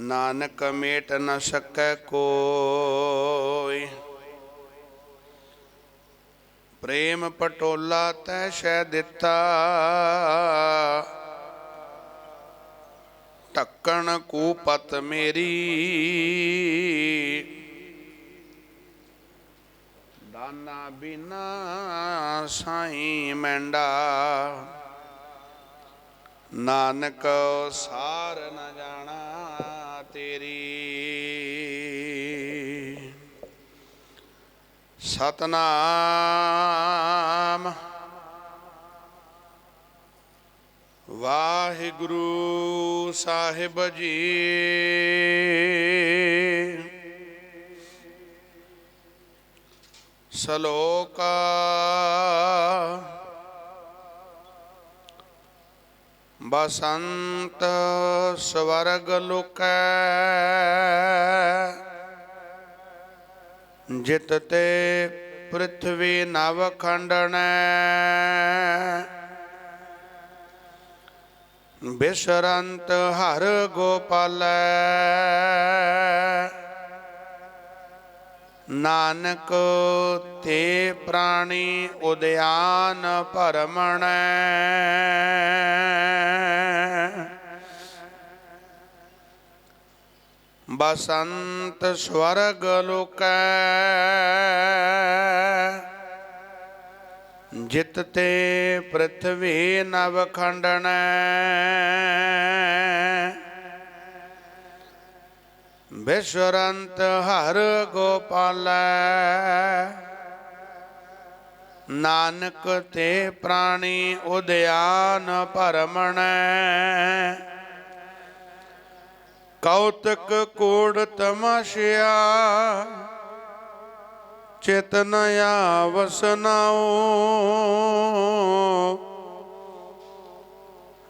ਨਾਨਕ ਮੇਟ ਨ ਸਕੈ ਕੋਈ। ਪ੍ਰੇਮ ਪਟੋਲਾ ਤੈ ਸ਼ੈ ਦਿੱਤਾ। ਢੱਕਣ ਕੂਪਤ ਮੇਰੀ। ਦਾਨਾ ਬਿਨਾ ਸਾਈ ਮੈਂਡਾ। ਨਾਨਕ ਸਾਰ ਨ ਜਾਣਾ ਸਤਨਾਮ। ਵਾਹਿਗੁਰੂ ਸਾਹਿਬ ਜੀ। ਸ਼ਲੋਕ ਬਸੰਤ ਸਵਰਗ ਲੁਕੈ। ਜਿਤ ਤੇ ਪ੍ਰਿਥਵੀ ਨਵ ਖੰਡਣ ਬਿਸਰੰਤ ਹਰ ਗੋਪਾਲੈ। ਨਾਨਕ ਤੇ ਪ੍ਰਾਣੀ ਉਦਿਆਨ ਭਰਮਣੈ। ਬਸੰਤ ਸਵਰਗ ਲੋਕੈ, ਜਿਤ ਤੇ ਪ੍ਰਥਵੀ ਨਵ ਖੰਡਣੈ। ਬਿਸ਼ਵਰੰਤ ਹਰ ਗੋਪਾਲੈ, ਨਾਨਕ ਤੇ ਪ੍ਰਾਣੀ ਉਦਿਆਨ ਭਰਮਣੈ। ਕੌਤਕ ਕੋੜ ਤਮਾਸ਼ਿਆ ਚੇਤਨ ਆਵਸਨਾਓ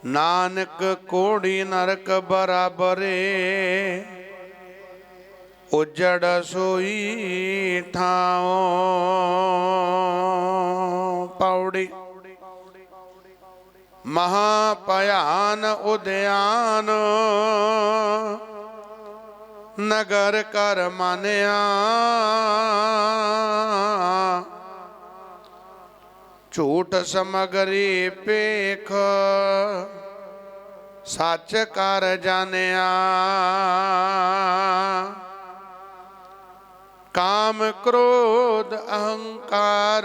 ਨਾਨਕ ਕੋੜੀ ਨਰਕ ਬਰਾਬਰੇ ਉਜੜ ਸੋਈ ਥਾਓ ਪੌੜੀ ਮਹਾ ਭਿਆਨ ਉਦਿਆਨ, ਨਗਰ ਕਰ ਮਾਨਿਆ। ਝੂਠ ਸਮਗਰੀ ਪੇਖ ਸੱਚ ਕਰ ਜਾਣਿਆ। ਕਾਮ ਕ੍ਰੋਧ ਅਹੰਕਾਰ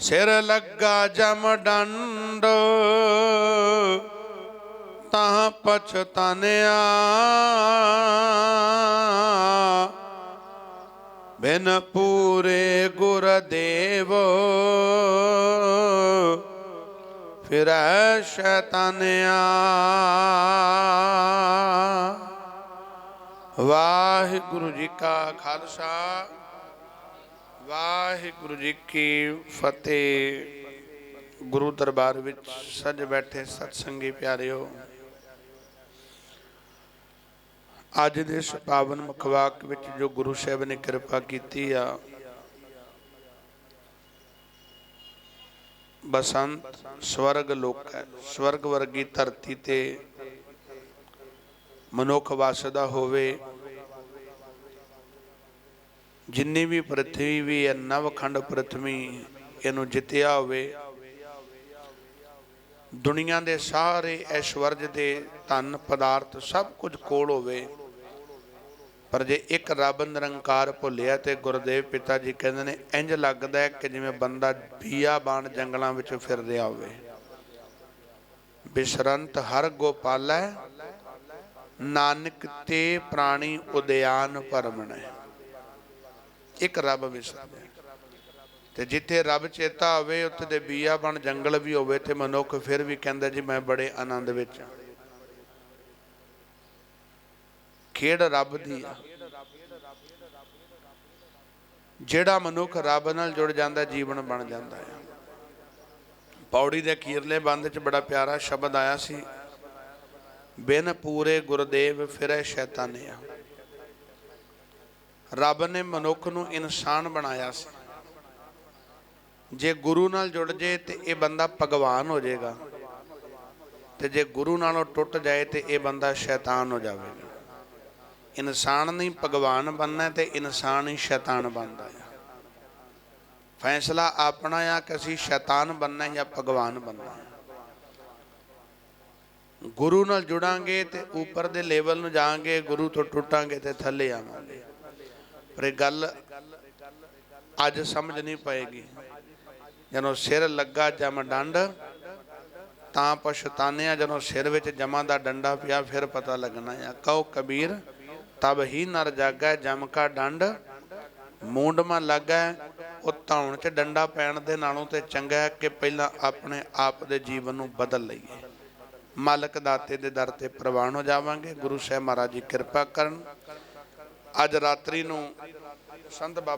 ਸਿਰ ਲੱਗਾ ਜਮ ਡੰਡ, ਤਾਂ ਪਛਤਾਨਿਆ ਬਿਨ ਪੂਰੇ ਗੁਰ ਦੇਵ ਫਿਰ ਐ ਸ਼ੈਤਾਨਿਆ ਵਾਹਿਗੁਰੂ ਜੀ ਕਾ ਖਾਲਸਾ। ਵਾਹਿਗੁਰੂ ਜੀ ਕੀ ਫਤਿਹ। ਗੁਰੂ ਦਰਬਾਰ ਵਿੱਚ ਸੱਜ ਬੈਠੇ ਸਤਸੰਗੀ ਪਿਆਰਿਓ, ਅੱਜ ਦੇ ਇਸ ਪਾਵਨ ਮੁਖਵਾਕ ਵਿੱਚ ਜੋ ਗੁਰੂ ਸਾਹਿਬ ਨੇ ਕਿਰਪਾ ਕੀਤੀ ਆ, ਬਸੰਤ ਸਵਰਗ ਲੋਕ ਹੈ, ਸਵਰਗ ਵਰਗੀ ਧਰਤੀ ਤੇ ਮਨੁੱਖ ਵਸਦਾ ਹੋਵੇ ਜਿੰਨੀ ਵੀ ਪ੍ਰਥਵੀ ਵੀ ਹੈ, ਨਵਖੰਡ ਪ੍ਰਥਵੀ ਇਹਨੂੰ ਜਿੱਤਿਆ ਹੋਵੇ, ਦੁਨੀਆ ਦੇ ਸਾਰੇ ਐਸ਼ਵਰਜ ਦੇ ਧਨ ਪਦਾਰਥ ਸਭ ਕੁਝ ਕੋਲ ਹੋਵੇ, ਪਰ ਜੇ ਇੱਕ ਰੱਬ ਨਿਰੰਕਾਰ ਭੁੱਲਿਆ ਤੇ ਗੁਰਦੇਵ ਪਿਤਾ ਜੀ ਕਹਿੰਦੇ ਨੇ ਇੰਜ ਲੱਗਦਾ ਹੈ ਕਿ ਜਿਵੇਂ ਬੰਦਾ ਬੀਆ ਬਾਣ ਜੰਗਲਾਂ ਵਿੱਚ ਫਿਰ ਰਿਹਾ ਹੋਵੇ। ਬਿਸ਼ਰੰਤ ਹਰ ਗੋਪਾਲੈ ਨਾਨਕ ਤੇ ਪ੍ਰਾਣੀ ਉਦਿਆਨ ਪਰਮਣੈ ਇੱਕ ਰੱਬ ਵਿਸਰਦਾ ਤੇ ਜਿੱਥੇ ਰੱਬ ਚੇਤਾ ਹੋਵੇ, ਉੱਥੇ ਦੇ ਬੀਆ ਬਣ, ਜੰਗਲ ਵੀ ਹੋਵੇ ਤੇ ਮਨੁੱਖ ਫਿਰ ਵੀ ਕਹਿੰਦਾ ਜੀ, ਮੈਂ ਬੜੇ ਆਨੰਦ ਵਿੱਚ ਹਾਂ। ਖੇਡ ਰੱਬ ਦੀ ਆ ਜਿਹੜਾ ਮਨੁੱਖ ਰੱਬ ਨਾਲ ਜੁੜ ਜਾਂਦਾ, ਜੀਵਨ ਬਣ ਜਾਂਦਾ ਹੈ। ਪੌੜੀ ਦੇ ਅਖੀਰਲੇ ਬੰਦ 'ਚ ਬੜਾ ਪਿਆਰਾ ਸ਼ਬਦ ਆਇਆ ਸੀ, ਬਿਨ ਪੂਰੇ ਗੁਰਦੇਵ ਫਿਰੇ ਸ਼ੈਤਾਨਿਆ ਰੱਬ ਨੇ ਮਨੁੱਖ ਨੂੰ ਇਨਸਾਨ ਬਣਾਇਆ ਸੀ। ਜੇ ਗੁਰੂ ਨਾਲ ਜੁੜ ਜੇ ਤੇ ਇਹ ਬੰਦਾ ਭਗਵਾਨ ਹੋ ਜਾਏਗਾ। ਤੇ ਜੇ ਗੁਰੂ ਨਾਲੋਂ ਟੁੱਟ ਜਾਏ ਤੇ ਇਹ ਬੰਦਾ ਸ਼ੈਤਾਨ ਹੋ ਜਾਵੇਗਾ। ਇਨਸਾਨ ਨਹੀਂ ਭਗਵਾਨ ਬਣਨਾ ਹੈ ਤੇ ਇਨਸਾਨ ਹੀ ਸ਼ੈਤਾਨ ਬਣਦਾ ਹੈ ਫੈਸਲਾ ਆਪਣਾ ਆ ਕਿ ਅਸੀਂ ਸ਼ੈਤਾਨ ਬਣਨਾ ਜਾਂ ਭਗਵਾਨ ਬਣਨਾ। ਗੁਰੂ ਨਾਲ ਜੁੜਾਂਗੇ ਤੇ ਉੱਪਰ ਦੇ ਲੈਵਲ ਨੂੰ ਜਾਾਂਗੇ ਗੁਰੂ ਤੋਂ ਟੁੱਟਾਂਗੇ ਤੇ ਥੱਲੇ ਆਵਾਂਗੇ। ਪਰ ਇਹ ਗੱਲ ਅੱਜ ਸਮਝ ਨਹੀਂ ਪਏਗੀ। ਜਦੋਂ ਸਿਰ ਲੱਗਾ ਜਮ ਡੰਡ, ਤਾਂ ਪਛਤਾਨਿਆ ਜਦੋਂ ਸਿਰ ਵਿੱਚ ਜਮਾਂ ਦਾ ਡੰਡਾ ਪਿਆ, ਫਿਰ ਪਤਾ ਲੱਗਣਾ ਆ, ਕਹੋ ਕਬੀਰ, ਤਬ ਹੀ ਨਰ ਜਾਗਾ, ਜਮ ਕਾ ਡੰਡ। ਮੂੰਡ ਮਾ ਲੱਗਾ, ਉਹ ਧੌਣ 'ਚ ਡੰਡਾ ਪੈਣ ਦੇ ਨਾਲੋਂ ਤੇ ਚੰਗਾ ਹੈ ਕਿ ਪਹਿਲਾਂ ਆਪਣੇ ਆਪ ਦੇ ਜੀਵਨ ਨੂੰ ਬਦਲ ਲਈਏ। ਮਾਲਕ ਦਾਤੇ ਦੇ ਦਰ ਤੇ ਪ੍ਰਵਾਨ ਹੋ ਜਾਵਾਂਗੇ। ਗੁਰੂ ਸਾਹਿਬ ਮਹਾਰਾਜ ਜੀ ਕਿਰਪਾ ਕਰਨ। ਅੱਜ ਰਾਤਰੀ ਨੂੰ ਸੰਤ ਬਾਬਾ